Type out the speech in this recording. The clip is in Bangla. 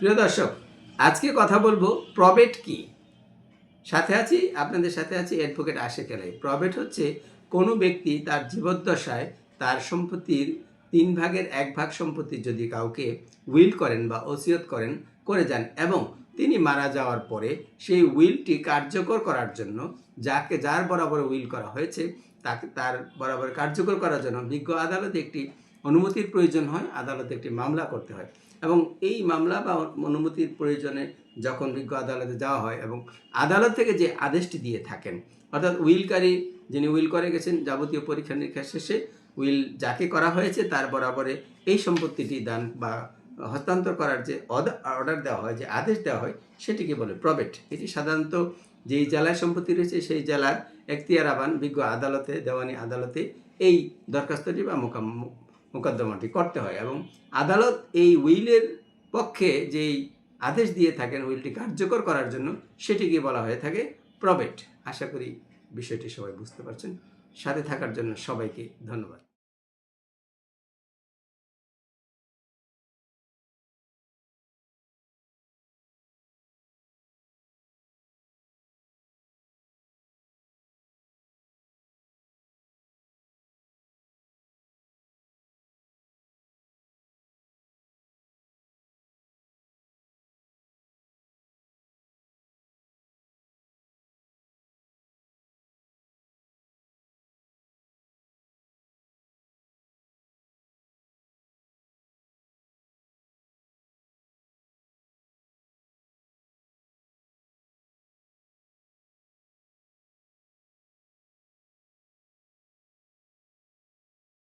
প্রিয় দর্শক, আজকে কথা বলব প্রবেট কি? সাথে আছি, আপনাদের সাথে আছি অ্যাডভোকেট আশেক আলাই প্রবেট হচ্ছে কোনো ব্যক্তি তার জীবদ্দশায় তার সম্পত্তির তিন ভাগের এক ভাগ সম্পত্তি যদি কাউকে উইল করেন বা ওসিয়ত করেন, করে যান এবং তিনি মারা যাওয়ার পরে সেই উইলটি কার্যকর করার জন্য যাকে যার বরাবর উইল করা হয়েছে, তাকে তার বরাবর কার্যকর করার জন্য বিজ্ঞ আদালতে একটি অনুমতির প্রয়োজন হয়, আদালতে একটি মামলা করতে হয়। এবং এই মামলা বা অনুমতির প্রয়োজনে যখন বিজ্ঞ আদালতে যাওয়া হয় এবং আদালত থেকে যে আদেশটি দিয়ে থাকেন, অর্থাৎ উইলকারী যিনি উইল করে গেছেন যাবতীয় পরীক্ষা নিরীক্ষা শেষে, উইল যাকে করা হয়েছে তার বরাবরে এই সম্পত্তিটি দান বা হস্তান্তর করার যে অর্ডার দেওয়া হয়, যে আদেশ দেওয়া হয়, সেটিকে বলে প্রবেট। এটি সাধারণত যেই জেলায় সম্পত্তি রয়েছে সেই জেলার এখতিয়ার আবান বিজ্ঞ আদালতে, দেওয়ানি আদালতে এই দরখাস্তটি বা মোকাম- মোকদ্দমাটি করতে হয় এবং আদালত এই উইলের পক্ষে যেই আদেশ দিয়ে থাকেন উইলটি কার্যকর করার জন্য, সেটিকে বলা হয়ে থাকে প্রবেট। আশা করি বিষয়টি সবাই বুঝতে পারছেন। সাথে থাকার জন্য সবাইকে ধন্যবাদ।